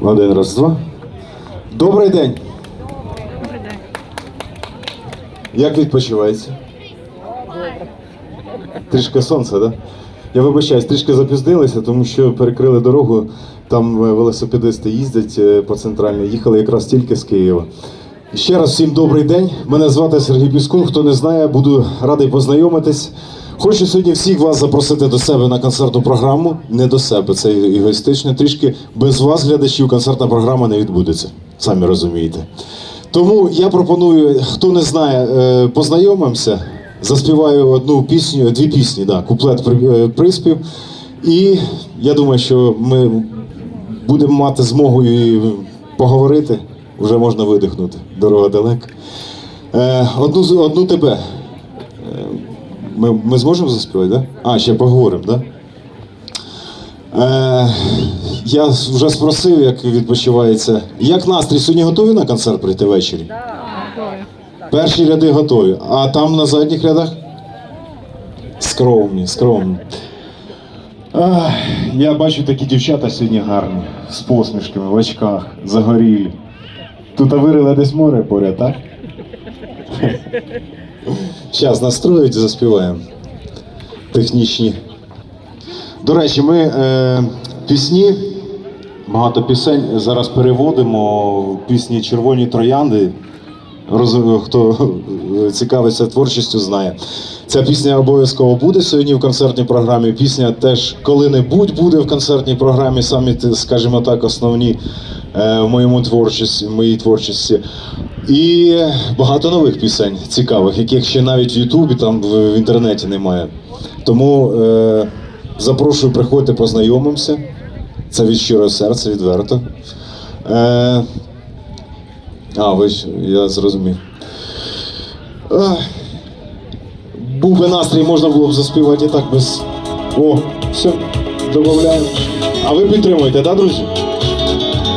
Один, раз, два. Добрий день. Добрий день. Як відпочивається? Трішки сонце? Да? Я вибачаюсь, трішки запізнилися, тому що перекрили дорогу. Там е, велосипедисти їздять е, по центральній, їхали якраз тільки з Києва. Ще раз всім добрий день. Мене звати Сергій Піскун. Хто не знає, буду радий познайомитись. Хочу сьогодні всіх вас запросити до себе на концертну програму. Не до себе, це егоїстично. Трішки без вас, глядачів, концертна програма не відбудеться. Самі розумієте. Тому я пропоную, хто не знає, е, познайомимося. Заспіваю одну пісню, дві пісні, да, куплет е, приспів. І я думаю, що ми будемо мати змогу і поговорити. Вже можна видихнути. Дорога далека. Е, одну, одну тебе. Ми, ми зможемо заспівати, так? Да? А, ще поговоримо, так? Да? Е, я вже спросив, як відпочивається. Як настрій? Сьогодні готові на концерт прийти ввечері? Готові. Перші ряди готові. А там на задніх рядах? Скромні, скромні. Ах, я бачу такі дівчата сьогодні гарні, з посмішками, в очках, загорілі. Тут вирили десь море поряд, так? Зараз настроють і заспіваємо. Технічні. До речі, ми е, пісні, багато пісень зараз переводимо. Пісні Червоні троянди. Хто цікавиться творчістю, знає. Ця пісня обов'язково буде сьогодні в концертній програмі. Пісня теж коли-небудь буде в концертній програмі, самі, скажімо так, основні е, в моєму творчості, в моїй творчості. І багато нових пісень цікавих, яких ще навіть в Ютубі, там в, інтернеті немає. Тому е, запрошую, приходьте, познайомимося. Це від щирого серця, відверто. Е, а, ви ж, я зрозумів. Був би настрій, можна було б заспівати і так без. О, все, додаємо. А ви підтримуєте, так, друзі?